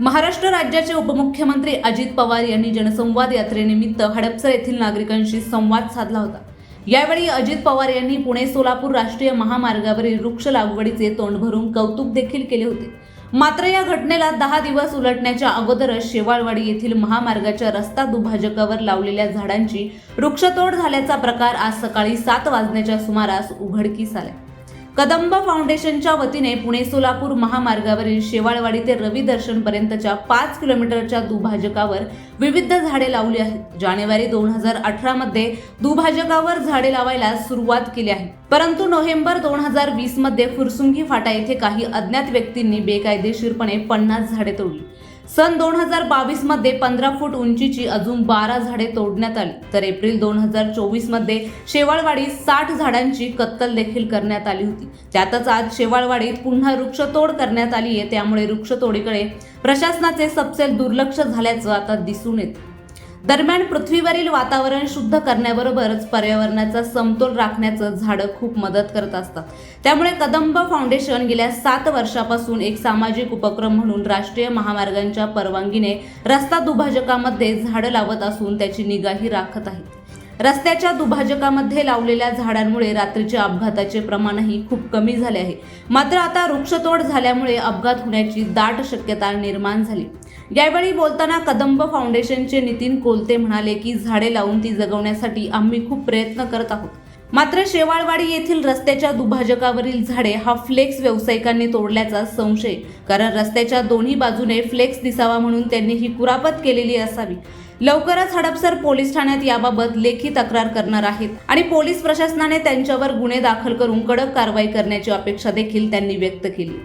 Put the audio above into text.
महाराष्ट्र राज्याचे उपमुख्यमंत्री अजित पवार यांनी जनसंवाद यात्रेनिमित्त हडपसर येथील नागरिकांशी संवाद साधला होता. यावेळी अजित पवार यांनी पुणे सोलापूर राष्ट्रीय महामार्गावरील वृक्ष लागवडीचे तोंड भरून कौतुक देखील केले होते. मात्र या घटनेला दहा दिवस उलटण्याच्या अगोदरच शेवाळवाडी येथील महामार्गाच्या रस्ता दुभाजकावर लावलेल्या झाडांची वृक्षतोड झाल्याचा प्रकार आज सकाळी सात वाजण्याच्या सुमारास उघडकीस आला. कदंब फाउंडेशनच्या वतीने पुणे सोलापूर महामार्गावरील शेवाळवाडी ते रवी दर्शनपर्यंतच्या पाच किलोमीटरच्या दुभाजकावर विविध झाडे लावली आहेत. जानेवारी दोन हजार अठरामध्ये दुभाजकावर झाडे लावायला सुरुवात केली आहे. परंतु नोव्हेंबर दोन हजार वीसमध्ये फुरसुंगी फाटा येथे काही अज्ञात व्यक्तींनी बेकायदेशीरपणे पन्नास झाडे तोडली. सन दोन हजार बावीसमध्ये पंधरा फूट उंचीची अजून बारा झाडे तोडण्यात आली. तर एप्रिल दोन हजार चोवीसमध्ये शेवाळवाडी साठ झाडांची कत्तल देखील करण्यात आली होती. त्यातच आज शेवाळवाडीत पुन्हा वृक्षतोड करण्यात आली आहे. त्यामुळे वृक्षतोडीकडे प्रशासनाचे सपसेल दुर्लक्ष झाल्याचं आता दिसून येतं. दरम्यान पृथ्वीवरील वातावरण शुद्ध करण्याबरोबरच पर्यावरणाचा समतोल राखण्याचं झाडं खूप मदत करत असतात. त्यामुळे कदंब फाउंडेशन गेल्या सात वर्षापासून एक सामाजिक उपक्रम म्हणून राष्ट्रीय महामार्गांच्या परवानगीने रस्ता दुभाजकामध्ये झाडं लावत असून त्याची निगाही राखत आहे. रस्त्याच्या दुभाजकामध्ये लावलेल्या झाडांमुळे रात्रीच्या अपघाताचे प्रमाणही खूप कमी झाले आहे. मात्र आता वृक्षतोड झाल्यामुळे अपघात होण्याची दाट शक्यता निर्माण झाली. यावेळी बोलताना कदंब फाउंडेशनचे नितीन कोलते म्हणाले की झाडे लावून ती जगवण्यासाठी आम्ही खूप प्रयत्न करत आहोत. मात्र शेवाळवाडी येथील रस्त्याच्या दुभाजकावरील झाडे हा फ्लेक्स व्यावसायिकांनी तोडल्याचा संशय. कारण रस्त्याच्या दोन्ही बाजूने फ्लेक्स दिसावा म्हणून त्यांनी ही कुरापत केलेली असावी. लवकरच हडपसर पोलीस ठाण्यात याबाबत लेखी तक्रार करणार आहेत आणि पोलीस प्रशासनाने त्यांच्यावर गुन्हे दाखल करून कडक कारवाई करण्याची अपेक्षा देखील त्यांनी व्यक्त केली.